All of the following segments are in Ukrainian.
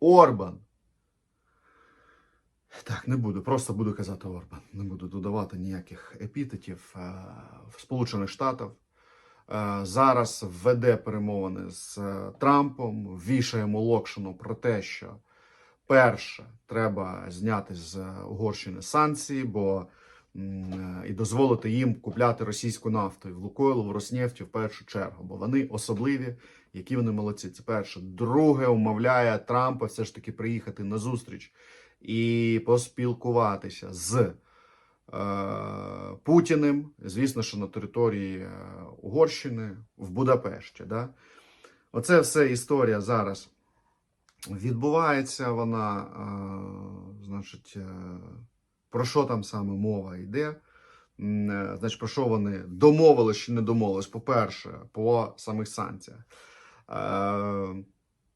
Орбан. Так, не буду, просто буду казати Орбан. Не буду додавати ніяких епітетів. Е, В Сполучених Штатах е, зараз веде перемовини з е, Трампом, вішає йому локшину про те, що перше, треба зняти з Угорщини санкції, бо і дозволити їм купляти російську нафту в Лукойлу, в Роснефті в першу чергу, бо вони особливі, які вони молодці. Це перше. Друге, умовляє Трампа все ж таки приїхати на зустріч і поспілкуватися з е, Путіним, звісно, що на території е, Угорщини в Будапешті. Да? Оце все історія зараз відбувається. Вона, е, значить, е, про що там саме мова йде? Е, Значить, про що вони домовились чи не домовились? По-перше, по самих санкціях. Е,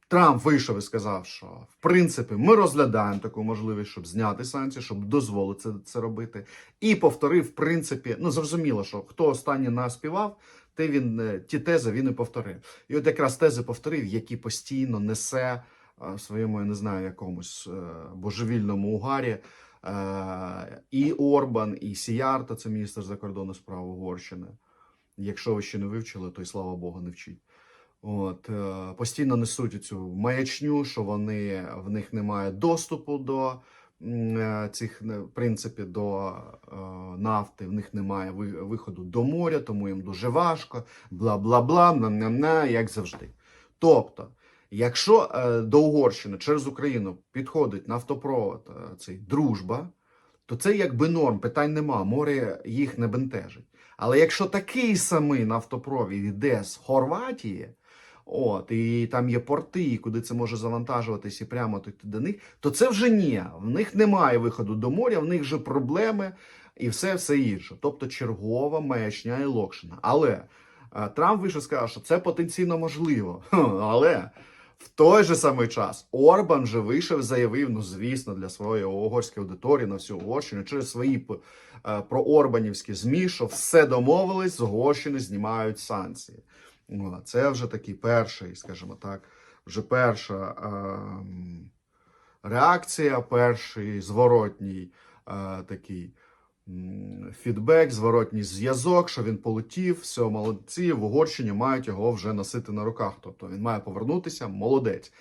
Трамп вийшов і сказав, що в принципі ми розглядаємо таку можливість, щоб зняти санкції, щоб дозволити це, робити. І повторив, в принципі, ну зрозуміло, що хто останній наспівав, те він е, ті тези він і повторив. І от якраз тези повторив, які постійно несе в своєму, я не знаю, якомусь божевільному угарі. Е, І Орбан, і Сіярта, це міністр закордонних справ Угорщини. Якщо ви ще не вивчили, то й слава Богу, не вчіть. От, е, постійно несуть цю маячню, що вони в них немає доступу до е, цих в принципі до нафти, в них немає виходу до моря, тому їм дуже важко, бла бла бла, як завжди. Тобто, якщо е, до Угорщини через Україну підходить нафтопровод е, цей дружба, то це якби норм, питань нема, море їх не бентежить. Але якщо такий самий нафтопровід йде з Хорватії, от, і там є порти, куди це може завантажуватись і прямо тут до них, то це вже ні. В них немає виходу до моря, в них вже проблеми і все все інше. Тобто чергова маячня і локшина. Але е, Трамп вийшов сказав, що це потенційно можливо. Але в той же самий час Орбан же вийшов заявив, ну звісно, для своєї угорської аудиторії на всю Угорщину через свої е, проорбанівські ЗМІ, що все домовились, з Угорщини знімають санкції. О, Це вже такий перший, скажімо так, вже перша ем, реакція, перший зворотній е, такий фідбек, зворотній зв'язок, що він полетів, все, молодці, в Угорщині мають його вже носити на руках. Тобто він має повернутися, молодець.